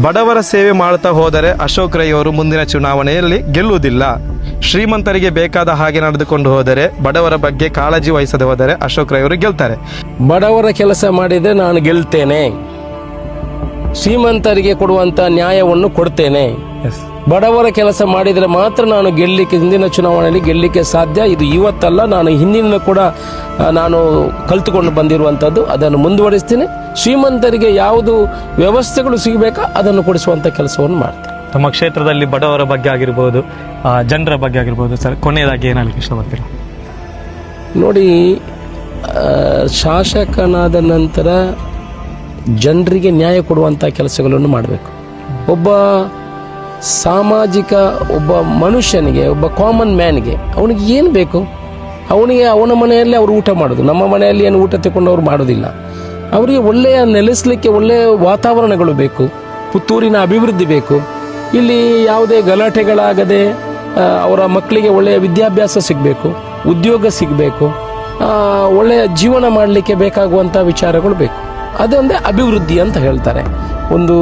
ಬಡವರ ಸೇವೆ ಮಾಡುತ್ತಾ ಹೋದರೆ ಅಶೋಕ್ ರೈ ಅವರು ಮುಂದಿನ ಚುನಾವಣೆಯಲ್ಲಿ ಗೆಲ್ಲುವುದಿಲ್ಲ. ಶ್ರೀಮಂತರಿಗೆ ಬೇಕಾದ ಹಾಗೆ ನಡೆದುಕೊಂಡು ಹೋದರೆ, ಬಡವರ ಬಗ್ಗೆ ಕಾಳಜಿ ವಹಿಸದೆ ಹೋದರೆ ಅಶೋಕ್ ರೈ ಅವರು ಗೆಲ್ತಾರೆ. ಬಡವರ ಕೆಲಸ ಮಾಡಿದರೆ ನಾನು ಗೆಲ್ತೇನೆ. ಶ್ರೀಮಂತರಿಗೆ ಕೊಡುವಂತ ನ್ಯಾಯವನ್ನು ಕೊಡ್ತೇನೆ. ಬಡವರ ಕೆಲಸ ಮಾಡಿದರೆ ಮಾತ್ರ ನಾನು ಗೆಲ್ಲಿಕ್ಕೆ ಹಿಂದಿನ ಚುನಾವಣೆಯಲ್ಲಿ ಗೆಲ್ಲಿಕ್ಕೆ ಸಾಧ್ಯ. ಇದು ಇವತ್ತಲ್ಲ ನಾನು ಹಿಂದಿನ ಕೂಡ ನಾನು ಕಲ್ತುಕೊಂಡು ಬಂದಿರುವಂಥದ್ದು ಅದನ್ನು ಮುಂದುವರಿಸ್ತೇನೆ. ಶ್ರೀಮಂತರಿಗೆ ಯಾವುದು ವ್ಯವಸ್ಥೆಗಳು ಸಿಗಬೇಕಾ ಅದನ್ನು ಕೊಡಿಸುವಂಥ ಕೆಲಸವನ್ನು ಮಾಡ್ತೇನೆ. ತಮ್ಮ ಕ್ಷೇತ್ರದಲ್ಲಿ ಬಡವರ ಬಗ್ಗೆ ಆಗಿರ್ಬೋದು ಜನರ ಬಗ್ಗೆ ಆಗಿರ್ಬೋದು ಸರ್ ಕೊನೆಯದಾಗಿ ಏನು ಹೇಳಲಿಕ್ಕೆ ಇಷ್ಟಪಡ್ತೀರಾ? ನೋಡಿ ಶಾಸಕನಾದ ನಂತರ ಜನರಿಗೆ ನ್ಯಾಯ ಕೊಡುವಂಥ ಕೆಲಸಗಳನ್ನು ಮಾಡಬೇಕು. ಒಬ್ಬ ಸಾಮಾಜಿಕ, ಒಬ್ಬ ಮನುಷ್ಯನಿಗೆ, ಒಬ್ಬ ಕಾಮನ್ ಮ್ಯಾನ್ಗೆ ಅವನಿಗೆ ಏನು ಬೇಕು? ಅವನಿಗೆ ಅವನ ಮನೆಯಲ್ಲಿ ಅವರು ಊಟ ಮಾಡೋದು. ನಮ್ಮ ಮನೆಯಲ್ಲಿ ಏನು ಊಟ ತಗೊಂಡು ಅವ್ರು ಮಾಡೋದಿಲ್ಲ. ಅವರಿಗೆ ಒಳ್ಳೆಯ ನೆಲೆಸಲಿಕ್ಕೆ ಒಳ್ಳೆಯ ವಾತಾವರಣಗಳು ಬೇಕು. ಪುತ್ತೂರಿನ ಅಭಿವೃದ್ಧಿ ಬೇಕು. ಇಲ್ಲಿ ಯಾವುದೇ ಗಲಾಟೆಗಳಾಗದೆ ಅವರ ಮಕ್ಕಳಿಗೆ ಒಳ್ಳೆಯ ವಿದ್ಯಾಭ್ಯಾಸ ಸಿಗಬೇಕು, ಉದ್ಯೋಗ ಸಿಗಬೇಕು ಒಳ್ಳೆಯ ಜೀವನ ಮಾಡಲಿಕ್ಕೆ ಬೇಕಾಗುವಂಥ ವಿಚಾರಗಳು ಬೇಕು. ಅದೊಂದೇ ಅಭಿವೃದ್ಧಿ ಅಂತ ಹೇಳ್ತಾರೆ. ಒಂದು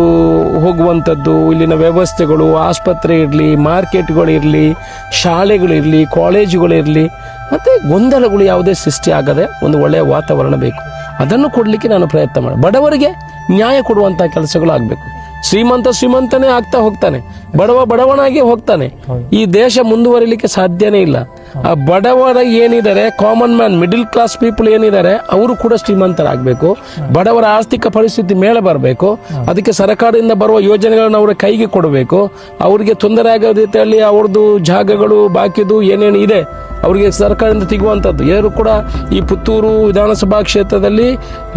ಹೋಗುವಂಥದ್ದು, ಇಲ್ಲಿನ ವ್ಯವಸ್ಥೆಗಳು, ಆಸ್ಪತ್ರೆ ಇರಲಿ ಮಾರ್ಕೆಟ್ಗಳಿರಲಿ ಶಾಲೆಗಳಿರಲಿ ಕಾಲೇಜುಗಳಿರಲಿ ಮತ್ತು ಗೊಂದಲಗಳು ಯಾವುದೇ ಸೃಷ್ಟಿ ಆಗದೆ ಒಂದು ಒಳ್ಳೆಯ ವಾತಾವರಣ ಬೇಕು. ಅದನ್ನು ಕೊಡಲಿಕ್ಕೆ ನಾನು ಪ್ರಯತ್ನ ಮಾಡಿ, ಬಡವರಿಗೆ ನ್ಯಾಯ ಕೊಡುವಂಥ ಕೆಲಸಗಳು ಆಗಬೇಕು. ಶ್ರೀಮಂತ ಶ್ರೀಮಂತನೇ ಆಗ್ತಾ ಹೋಗ್ತಾನೆ. ಬಡವ ಬಡವನಾಗಿ ಹೋಗ್ತಾನೆ. ಈ ದೇಶ ಮುಂದುವರಿಲಿಕ್ಕೆ ಸಾಧ್ಯನೇ ಇಲ್ಲ. ಬಡವರ ಏನಿದ್ದಾರೆ common man middle class people ಏನಿದ್ದಾರೆ, ಅವರು ಕೂಡ ಶ್ರೀಮಂತರಾಗಬೇಕು. ಬಡವರ ಆರ್ಥಿಕ ಪರಿಸ್ಥಿತಿ ಮೇಲೆ ಬರಬೇಕು. ಅದಕ್ಕೆ ಸರ್ಕಾರದಿಂದ ಬರುವ ಯೋಜನೆಗಳನ್ನು ಅವರ ಕೈಗೆ ಕೊಡಬೇಕು. ಅವರಿಗೆ ತೊಂದರೆ ಆಗೋ ರೀತಿಯಲ್ಲಿ ಅವ್ರದ್ದು ಜಾಗಗಳು, ಬಾಕಿದು ಏನೇನು ಇದೆ, ಅವರಿಗೆ ಸರ್ಕಾರದಿಂದ ತೆಗುವಂಥದ್ದು ಯಾರು ಕೂಡ ಈ ಪುತ್ತೂರು ವಿಧಾನಸಭಾ ಕ್ಷೇತ್ರದಲ್ಲಿ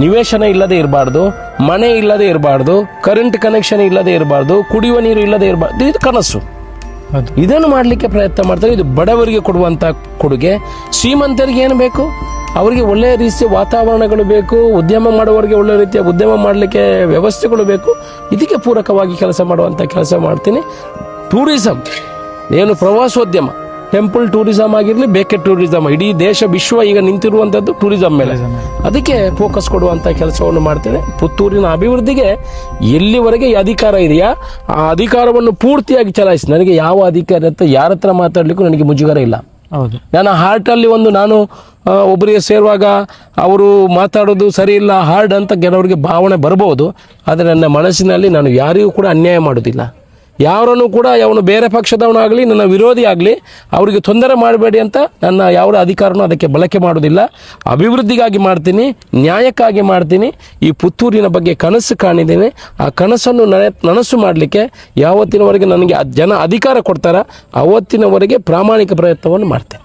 ನಿವೇಶನ ಇಲ್ಲದೆ ಇರಬಾರ್ದು, ಮನೆ ಇಲ್ಲದೆ ಇರಬಾರ್ದು ಕರೆಂಟ್ ಕನೆಕ್ಷನ್ ಇಲ್ಲದೆ ಇರಬಾರ್ದು, ಕುಡಿಯುವ ನೀರು ಇಲ್ಲದೆ ಇರಬಾರ್ದು, ಇದು ಕನಸು. ಇದನ್ನು ಮಾಡಲಿಕ್ಕೆ ಪ್ರಯತ್ನ ಮಾಡ್ತಾರೆ. ಇದು ಬಡವರಿಗೆ ಕೊಡುವಂತ ಕೊಡುಗೆ. ಶ್ರೀಮಂತರಿಗೆ ಏನು ಬೇಕು? ಅವರಿಗೆ ಒಳ್ಳೆಯ ರೀತಿಯ ವಾತಾವರಣಗಳು ಬೇಕು. ಉದ್ಯಮ ಮಾಡುವವರಿಗೆ ಒಳ್ಳೆಯ ರೀತಿಯ ಉದ್ಯಮ ಮಾಡಲಿಕ್ಕೆ ವ್ಯವಸ್ಥೆಗಳು ಬೇಕು. ಇದಕ್ಕೆ ಪೂರಕವಾಗಿ ಕೆಲಸ ಮಾಡುವಂತ ಕೆಲಸ ಮಾಡ್ತೀನಿ. ಟೂರಿಸಂ ಏನು ಪ್ರವಾಸೋದ್ಯಮ. ಟೆಂಪಲ್ ಟೂರಿಸಂ ಆಗಿರಲಿ ಬೇಕೆ ಟೂರಿಸಂ ಇಡೀ ದೇಶ ವಿಶ್ವ ಈಗ ನಿಂತಿರುವಂತದ್ದು ಟೂರಿಸಂ ಮೇಲೆ. ಅದಕ್ಕೆ ಫೋಕಸ್ ಕೊಡುವಂತ ಕೆಲಸವನ್ನು ಮಾಡ್ತೇನೆ. ಪುತ್ತೂರಿನ ಅಭಿವೃದ್ಧಿಗೆ ಎಲ್ಲಿವರೆಗೆ ಈ ಅಧಿಕಾರ ಇದೆಯಾ? ಆ ಅಧಿಕಾರವನ್ನು ಪೂರ್ತಿಯಾಗಿ ಚಲಾಯಿಸಿ. ನನಗೆ ಯಾವ ಅಧಿಕಾರ ಅಂತ ಯಾರ ಹತ್ರ ಮಾತಾಡ್ಲಿಕ್ಕೂ ನನಗೆ ಮುಜುಗರ ಇಲ್ಲ. ಹೌದು. ನನ್ನ ಹಾರ್ಟಲ್ಲಿ ಒಂದು ನಾನು ಒಬ್ಬರಿಗೆ ಸೇರುವಾಗ ಅವರು ಮಾತಾಡೋದು ಸರಿ ಇಲ್ಲ ಹಾರ್ಡ್ ಅಂತ ಕೆಲವರಿಗೆ ಭಾವನೆ ಬರಬಹುದು ಆದರೆ ನನ್ನ ಮನಸ್ಸಿನಲ್ಲಿ ನಾನು ಯಾರಿಗೂ ಕೂಡ ಅನ್ಯಾಯ ಮಾಡೋದಿಲ್ಲ. ಯಾರನ್ನು ಕೂಡ ಅವನು ಬೇರೆ ಪಕ್ಷದವನಾಗಲಿ, ನನ್ನ ವಿರೋಧಿ ಆಗಲಿ ಅವರಿಗೆ ತೊಂದರೆ ಮಾಡಬೇಡಿ ಅಂತ ನನ್ನ ಯಾವ ಅಧಿಕಾರನೂ ಅದಕ್ಕೆ ಬಳಕೆ ಮಾಡೋದಿಲ್ಲ ಅಭಿವೃದ್ಧಿಗಾಗಿ ಮಾಡ್ತೀನಿ, ನ್ಯಾಯಕ್ಕಾಗಿ ಮಾಡ್ತೀನಿ, ಈ ಪುತ್ತೂರಿನ ಬಗ್ಗೆ ಕನಸು ಕಾಣಿದ್ದೀನಿ. ಆ ಕನಸನ್ನು ನನೆ ನನಸು ಮಾಡಲಿಕ್ಕೆ ಯಾವತ್ತಿನವರೆಗೆ ನನಗೆ ಜನ ಅಧಿಕಾರ ಕೊಡ್ತಾರ, ಅವತ್ತಿನವರೆಗೆ ಪ್ರಾಮಾಣಿಕ ಪ್ರಯತ್ನವನ್ನು ಮಾಡ್ತೇನೆ.